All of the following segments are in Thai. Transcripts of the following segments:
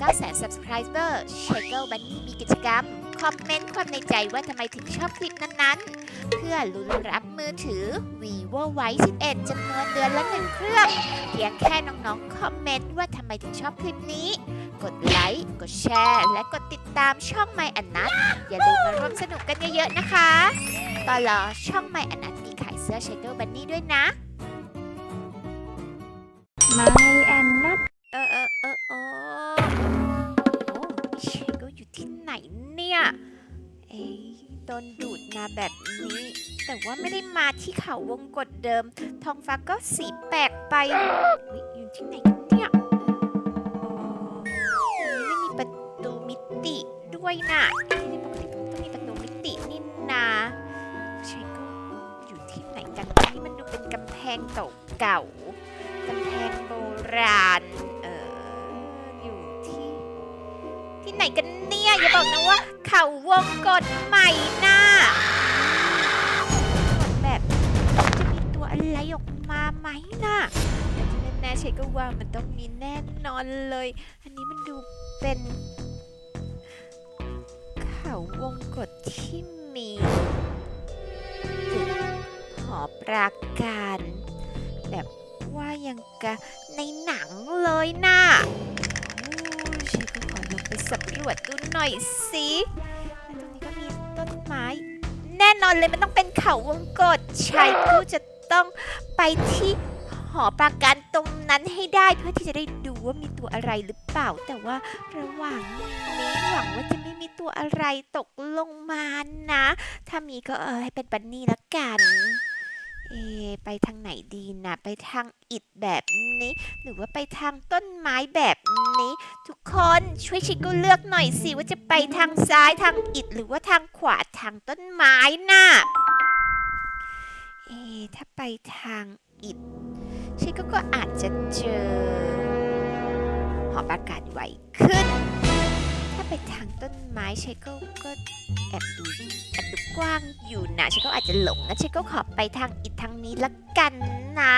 9แสน subscriber s h a k e Bunny มีกิจกรรม คอมเมนต์ความในใจว่าทำไมถึงชอบคลิปนั้นๆ เพื่อลุ้นรับมือถือ vivo y 11จำนวนเดือนละหนึ่งเครื่อง เพียงแค่น้องๆ คอมเมนต์ว่าทำไมถึงชอบคลิปนี้ กดไลค์ กดแชร์ และกดติดตามช่อง My อันนัทอย่าลืมมาร่วมสนุกกันเยอะๆ นะคะตอนรอช่อง My อันนัทมีขายเสื้อ s h a k e Bunny ด้วยนะไม่แอนนัทเออเออเออ เนี่ย เอ้ยโดนดูดมาแบบนี้ แต่ว่าไม่ได้มาที่เขาวงกฏเดิม ทองฟ้าก็สีแปลกไปเฮ้ยอยู่ที่ไหนกันเนี่ยอ๋อไม่มีประตูมิติด้วยนะที่ปกติต้องมีประตูมิตินี่นาเชโกอยู่ที่ไหนกันนี่มันดูเป็นกำแพงเก่าๆกำแพงโบราณ ที่ไหนกันเนี่ย อย่าบอกนะว่า เขาวงกฏใหม่น่ะแบบจะมีตัวอะไรออกมาไหมน่ะแต่ที่แน่ๆเชก็ว่ามันต้องมีแน่นอนเลย อันนี้มันดูเป็น เขาวงกฏที่มีตึกหอปราการ แบบว่ายังกะในหนังเลยน่ะ โอ้ฉันก็ขอลงไปสำรวจดูหน่อยสิตรงนี้ก็มีต้นไม้ แน่นอนเลยมันต้องเป็นเขาวงกฏชายผู้จะต้องไปที่หอปราการตรงนั้นให้ได้เพื่อที่จะได้ดูว่ามีตัวอะไรหรือเปล่า แต่ว่าระหว่างนี้หวังว่าจะไม่มีตัวอะไรตกลงมานะ ถ้ามีก็เออให้เป็นบันนี่ละกัน เอ ไปทางไหนดีนะ ไปทางอิฐแบบนี้ หรือว่าไปทางต้นไม้แบบนี้ ทุกคนช่วยชิคกูเลือกหน่อยสิว่าจะไปทางซ้ายทางอิฐหรือว่าทางขวาทางต้นไม้น่ะเอ ถ้าไปทางอิฐชิคกูก็อาจจะเจอหอประกาศไวขึ้น ไปทางต้นไม้ชิคกูก็แอบดูแอบดูกว้างอยู่นะฉันก็อาจจะหลงนะฉันก็ขอไปทางอีกทางนี้ละกันนะ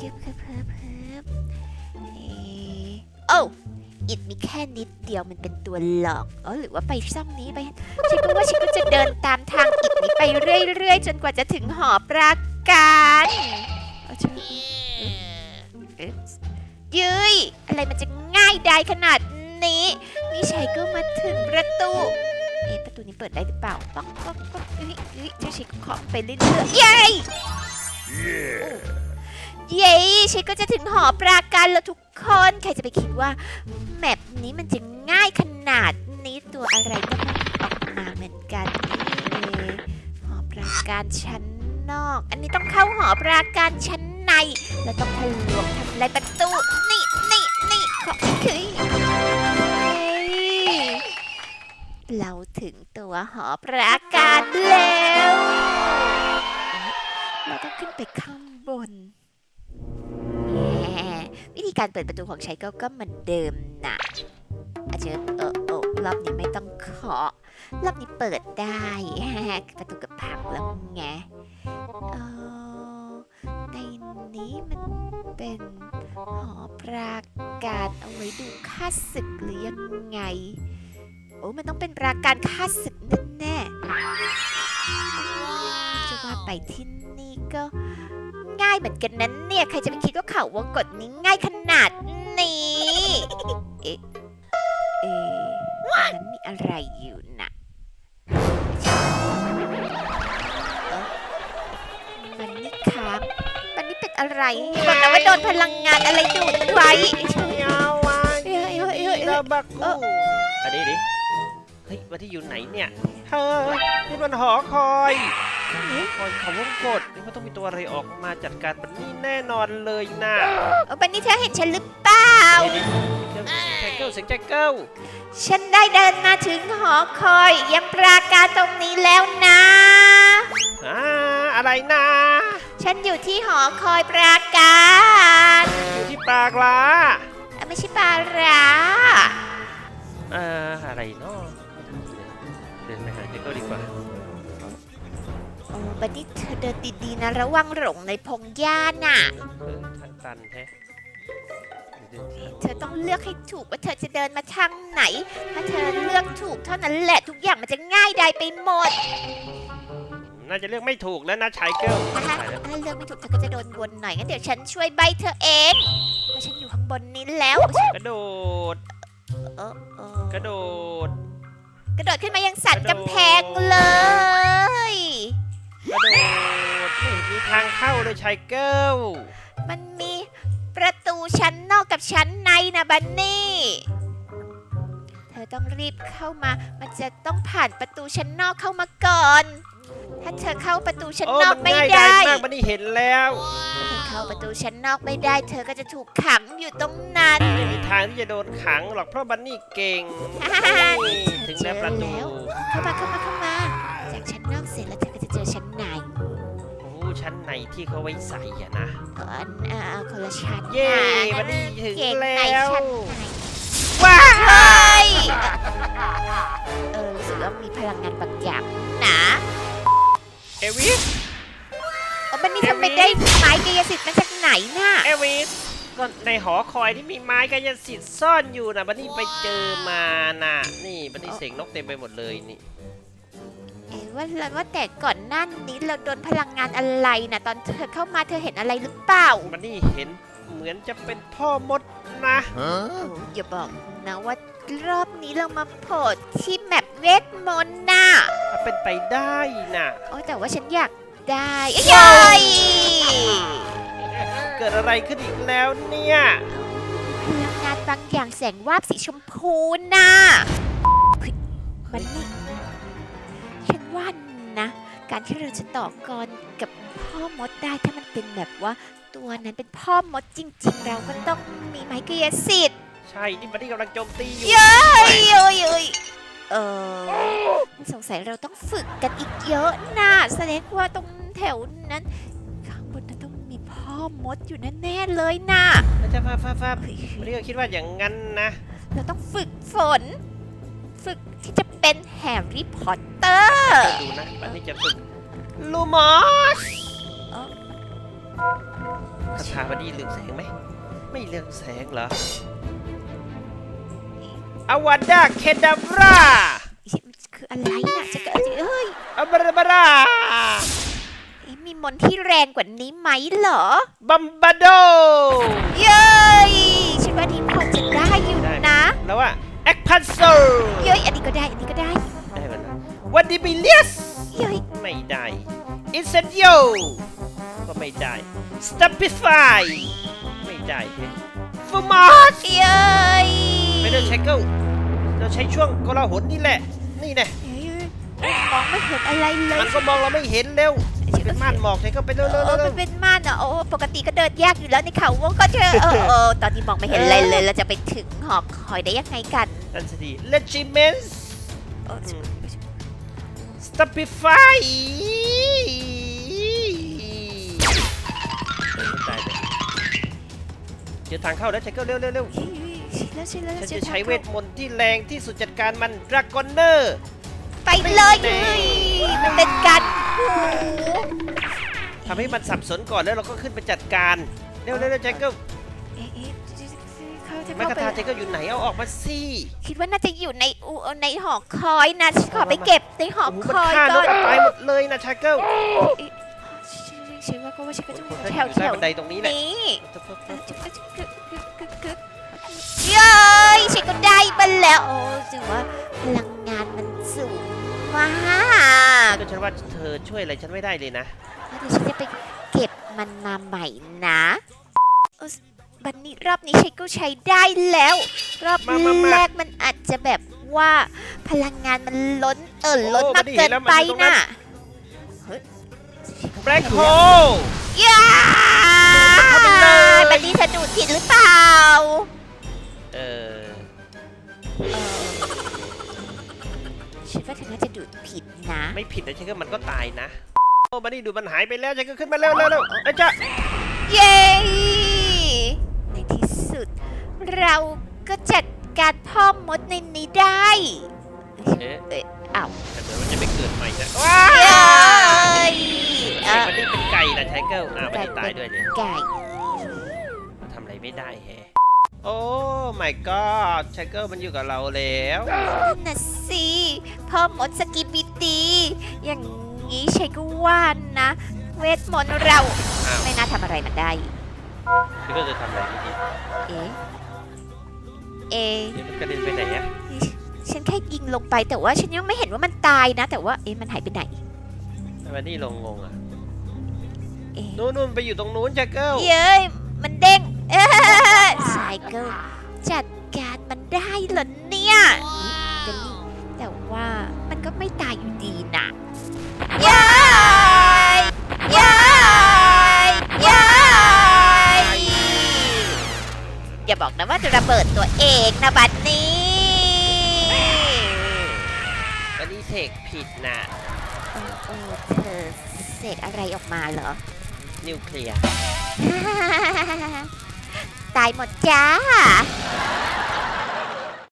ยึบเพิ่มเพิ่มเพิ่มเอะโอ้อิดมีแค่นิดเดียวมันเป็นตัวหลอกเออหรือว่าไปช่องนี้ไปฉันก็ว่าฉันก็จะเดินตามทางอิดนี้ไปเรื่อยๆ จนกว่าจะถึงหอปราการเอาเถอะเอ๊ะยืยอะไรมันจะง่ายได้ขนาดนี้ นี่ชัยก็มาถึงประตู เอ๊ะประตูนี้เปิดได้หรือเปล่าป๊อกป๊อกป๊อกเฮ้ยเฮ้ยเจ้าชิคขอไปเรื่อยๆเย้เย้ชิคก็จะถึงหอปราการแล้วทุกคน ใครจะไปคิดว่าแมปนี้มันจะง่ายขนาดนี้ตัวอะไรก็ไมันออกมาเหมือนกันนี่หอปราการชั้นนอก อันนี้ต้องเข้าหอปราการชั้นใน แล้วต้องทะลวงทำลายประตู นี่นี่นี่ขอคือ เราถึงตัวหอปราการแล้วเราต้องขึ้นไปข้างบน วิธีการเปิดประตูของชัยก็ก็เหมือนเดิมนะอาจจะเออเออรอบนี้ไม่ต้องเคาะรอบนี้เปิดได้ ประตูกับพังแล้วไงเออในนี้มันเป็นหอปราการเอาไว้ดูค่าศึกหรือยังไง อ้มันต้องเป็นราการฆ่าศึกแน่ๆจะว่าไปที่นี่ก็ ง่ายเหมือนกันนั้นเนี่ย ใครจะไปคิดว่าเขาวงกฏนี้ง่ายขนาดนี้ เอ๊ะ เอ๊ะนั้นมีอะไรอยู่นะมันนี่ครับมันนี่เป็นอะไรบอกนะว่าโดนพลังงานอะไรดูดไว้ยาวาเอ้ย เอ้ยเอ้ยเอ้ยตาบักเอกูออันนี้ดิเฮ้ยวันที่อยู่ไหนเนี่ยเฮ้ยนี่มันหอคอยคอยเขาวงกดนี่มันต้องมีตัวอะไรออกมาจัดการมันนี่แน่นอนเลยนะเออบันนี่เธอเห็นฉันหรือเปล่านี่ดิเสียงใจเกิลเสียงใจเกิลฉันได้เดินมาถึงหอคอยยังปราการตรงนี้แล้วนะอ่าอะไรนะ ฉันอยู่ที่หอคอยปราการอยู่ที่ปากลาเอ้ยไม่ใช่ปลาร้าอ่าอะไรเนาะเดินไป หาใจเกิลดีกว่าโอ้บันนี่เธอเดินดีๆนะ ระวังหลงในพงหญ้าน่ะเออทางตันแท้เธอต้องเลือกให้ถูกว่าเธอจะเดินมาทางไหน ถ้าเธอเลือกถูกเท่านั้นแหละทุกอย่างมันจะง่ายได้ไปหมดน่าจะเลือกไม่ถูกแล้วนะชายเกิลนะคะตายแล้วถ้าเลือกไม่ถูกเธอก็จะโดนวนหน่อยงั้นเดี๋ยวฉันช่วยใบเธอเองเพราะฉันอยู่ข้างบนนี้แล้วกระโดดเออเออกระโดด กระโดดขึ้นมายังสันกระโดดกำแพงเลย กระโดดไม่เห็นมีทางเข้าเลยชายเกิลมันมีประตูชั้นนอกกับชั้นในนะบันนี่ เธอต้องรีบเข้ามา มันจะต้องผ่านประตูชั้นนอกเข้ามาก่อน ถ้าเธอเข้าประตูชั้นโอ้นอกมันไม่ง่ายได้ได้มากมันนี่เห็นแล้วถ้า เธอเข้าประตูชั้นนอกไม่ได้ เธอก็จะถูกขังอยู่ตรงนั้น ไม่มีทางที่จะโดนขังหรอกเพราะบันนี่เก่งฮ่าฮ่าฮ่านี่ถึงแล้วประตูเจอแล้วเข้ามาเข้ามาเข้ามา จากชั้นนอกเสร็จแล้วเธอก็จะเจอชั้นในโอ้ชั้นในที่เขาไว้ใส่อะนะก่อนอ่าคนละชั้นเย้นะบันนี่ถึงเก่งแล้ในวชั้นในว้าเฮ้ยเออรู้สึกว่ามีพลังงานบางอย่างนะเอวิส เออมันนี่ทำไมได้ไม้กายสิทธิ์มาจากไหนน่ะเอวิสก็ในหอคอยที่มีไม้กายสิทธิ์ซ่อนอยู่นะบันนี่ไปเจอมาน่ะ นี่บันนี่เสกนกเต็มไปหมดเลยนี่เอ๊ะว่าแล้วว่าแต่ก่อนหน้านี้เราโดนพลังงานอะไรนะตอนเธอเข้ามาเธอเห็นอะไรหรือเปล่าบันนี่เห็นเหมือนจะเป็นพ่อมดนะโอ้อย่าบอกนะว่ารอบนี้เรามาโผล่ที่แมปเวทมนต์น่ะเป็นไปได้น่ะโอ้แต่ว่าฉันอยาก ได้เอ้ยเย้ยเกิดอะไรขึ้นอีกแล้วเนี่ยพลังงานบางอย่างแสงวาบสีชมพูน่ะเฮ้ยมันนี่ฉันว่านะ การที่เราจะต่อกรกับพ่อมดได้ถ้ามันเป็นแบบว่า ตัวนั้นเป็นพ่อมดจริง ๆ เราก็ต้องมีไม้กายสิทธิ์ใช่นี่บันนี่กำลังโจมตีอยู่เย้ยเย้ย เย้ยเออสงสัยเราต้องฝึกกันอีกเยอะนะแสดงว่าตรงแถวนั้น ข้างบนนั้นต้องมีพ่อมดอยู่แน่ๆเลยนะอาจารย์ฟ้าฟ้าฟ้าเฮ้ยบันนี่ก็คิดว่าอย่างนั้นนะเราต้องฝึกฝน ฝึกที่จะเป็นแฮร์รี่พอตเตอร์ก็ดูนะบันนี่จะฝึกลูมอสเอ้าคาถาบันนี่เรืองแสงไหม ไม่เรืองแสงเหรอ อวันดาเคดาบราคืออะไรน่ะจะเกิดเฮ้ยอับราบราเอ๊ะมีมนต์ที่แรงกว่านี้ไหมเหรอ บัมบาโด เย้ยฉันว่านี่พอจะได้อยู่ได้นะ แล้วว่าแอคพันโซเย้ยอันนี้ก็ได้ อันนี้ก็ได้ ได้หมดนะวันดิบิเลียสเย้ยไม่ได้อินเซนโยก็ไม่ได้สตัปปิฟายไม่ได้ฟูมอสเย้ย ไม่ได้ใช้เกิลเราใช้ช่วงกลาหนนี่แหละ นี่แน่เย้ยมองไม่เห็นอะไรเลยมันก็มองเราไม่เห็นเร็วเป็นม่านหมอกใช้ก็ไปเร็วเอเร็วอเร็มัวนเป็นม่านอะโอ้ปกติก็เดินยากอยู่แล้วในเขาวงก็เจอเออเออตอนนี้มองไม่เห็นอะไรเลยเราจะไปถึงหอคอยได้ยังไงกันนั่นสิดีเลจิเมนส์เออสตัปปิฟายตายเลยเจอทางเข้าแล้วใช้เกิลเร็วเร็วเร็วเฮ้ยชิ แล้วชิแล้วฉันชิจะแล้วใช้เวทมนต์ที่แรงที่สุดจัดการมันดราก้อนเนอร์ ไปเลยเฮ้ยมันเป็นการหูทำให้มันสับสนก่อนแล้วเราก็ขึ้นไปจัดการ เร็วเร็วเร็วแจ็คเกิลเอ๊ะเอ๊ะเขาจะแม่เข้ากระไปทาแจ็คเกิลอยู่ไหนเอาออกมาสิคิดว่าน่าจะอยู่ในอูในหอคอยนะฉันขอไปเก็บในหอโอ้โหคมันอยฆ่านก่อกนตายหมดเลยนะแจ็คเกิลฉันว่าก็ว่าฉันก็จะคนแถแถววแถวบันไดตรงนี้แหละนี้เออจุ๊บจุ๊บกึกกึกกึกกึกเย้ยฉัน ก็ได้มันแล้ว โอ้ถือว่าพลังงานมันสูงมากก็ฉันว่าเธอช่วยอะไรฉันไม่ได้เลยนะ เดี๋ยวฉันจะไปเก็บมันมาใหม่นะเออบันนี้รอบนี้ใช้ก็ใช้ได้แล้ว รอบมามามา แรกมันอาจจะแบบว่าพลังงานมันล้นเออล้นโอ้มากบัดดี้เกินแล้วมันไปอยู่ตรงนั้น่ะนเฮ้ย แบล็คโฮย้าเข้าไปเลย บันนี้เธอดูดผิดหรือเปล่า เออ ฉันว่าเธอน่าจะดูดผิดนะ ไม่ผิดนะแจ็คเกิลมันก็ตายนะโอ้บันนี่ดูมันหายไปแล้วแจ็คเกิลขึ้นมาเร็วเร็วเร็วไอ้จ๊ะเย้ ในที่สุด เราก็จัดการพ่อมดในนี้ได้เอ๊ะเอ้ยอ้าวแต่เหมือนมันจะไปเกิดใหม่นะว้าเย้ยไอ้อะบันนี่เป็นไก่นะแจ็คเกิลอ้าวบันนี่ตายด้วยเนี่ยไก่ ทำอะไรไม่ได้แฮะโอ้ my god ชเกิลมันอยู่กับเราแล้ว นั่นน่ะสิ พ่อมดสกิปปิตีอย่างนี้ใช่ก็ว่านะ เวทมนต์เราอ้าวไม่น่าทำอะไรมันได้ชเกิลจะทำอะไรไม่ดีเอ๊ะเอ๊ะนี่มันกระเด็นไปไหนอะฉันแค่ยิงลงไปแต่ว่าฉันยังไม่เห็นว่ามันตายนะ แต่ว่าเอ๊ะมันหายไปไหน ทำไมนี่ลงงงอะเอ๊ะนู่นนู่นไปอยู่ตรงนู้นชเกิลเย้ยมันเด้งเอ้ยไซเคิลจัดการมันได้เหรอเนี่ยเดลลี่แต่ ว่ามันก็ไม่ตายอยู่ดีนะยายยายยายอย่าบอกนะว่าจะระเบิดตัวเองนะบัดนี้อันนี้เสกผิดนะเออเออเธอเสกอะไรออกมาเหรอ นิวเคลียร์ ตายหมดจ้า